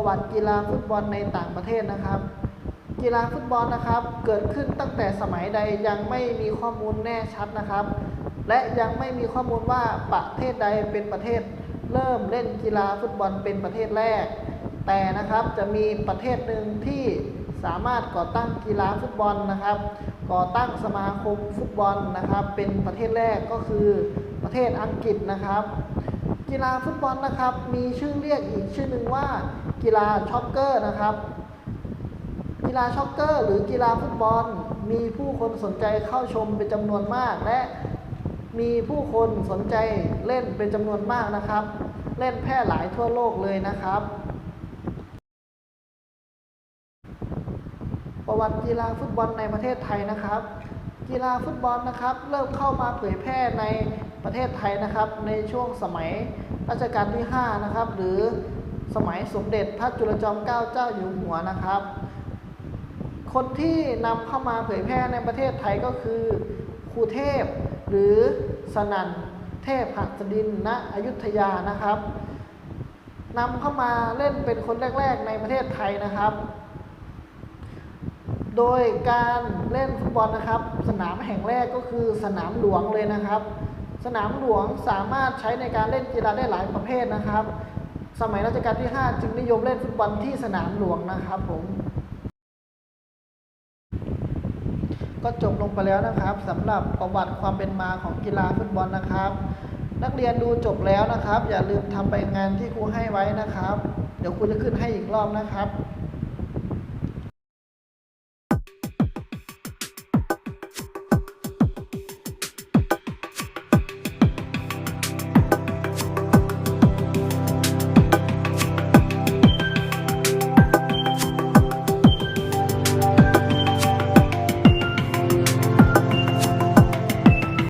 ประวัติกีฬาฟุตบอลในต่างประเทศนะครับ กีฬาฟุตบอลนะครับ เกิดขึ้นตั้งแต่สมัยใดยังไม่มีข้อมูลแน่ชัดนะครับ และยังไม่มีข้อมูลว่าประเทศใดเป็นประเทศเริ่มเล่นกีฬาฟุตบอลเป็นประเทศแรก แต่นะครับจะมีประเทศหนึ่งที่สามารถก่อตั้งกีฬาฟุตบอลนะครับ ก่อตั้งสมาคมฟุตบอลนะครับ เป็นประเทศแรกก็คือประเทศอังกฤษนะครับ กีฬาฟุตบอลนะครับ มีชื่อเรียกอีกชื่อหนึ่งว่า กีฬาช็อกเกอร์นะครับ กีฬาช็อกเกอร์หรือกีฬาฟุตบอล มีผู้คนสนใจเข้าชมเป็นจำนวนมาก และมีผู้คนสนใจเล่นเป็นจำนวนมากนะครับ เล่นแพร่หลายทั่วโลกเลยนะครับ ประวัติกีฬาฟุตบอลในประเทศไทยนะครับ กีฬาฟุตบอลนะครับ เริ่มเข้ามาเผยแพร่ใน ประเทศไทยนะครับ ในช่วงสมัยรัชกาลที่ 5 นะครับ หรือสมัยสมเด็จพระจุลจอมเกล้าเจ้าอยู่หัวนะครับ คนที่นำเข้ามาเผยแพร่ในประเทศไทยก็คือครูเทพ หรือสนันเทพหัสดินณอยุธยานะครับนำเข้ามาเล่นเป็นคนแรก ๆ ในประเทศไทยนะครับ โดยการเล่นฟุตบอลนะครับ สนามแห่งแรกก็คือสนามหลวงเลยนะครับ สนามหลวงสามารถใช้ในการเล่นกีฬาได้หลายประเภทนะครับ สมัยรัชกาลที่ 5 จึงนิยมเล่นฟุตบอลที่สนามหลวงนะครับผม ก็จบลงไปแล้วนะครับสำหรับประวัติความเป็นมาของกีฬาฟุตบอลนะครับ นักเรียนดูจบแล้วนะครับ อย่าลืมทำใบงานที่ครูให้ไว้นะครับ เดี๋ยวครูจะขึ้นให้อีกรอบนะครับ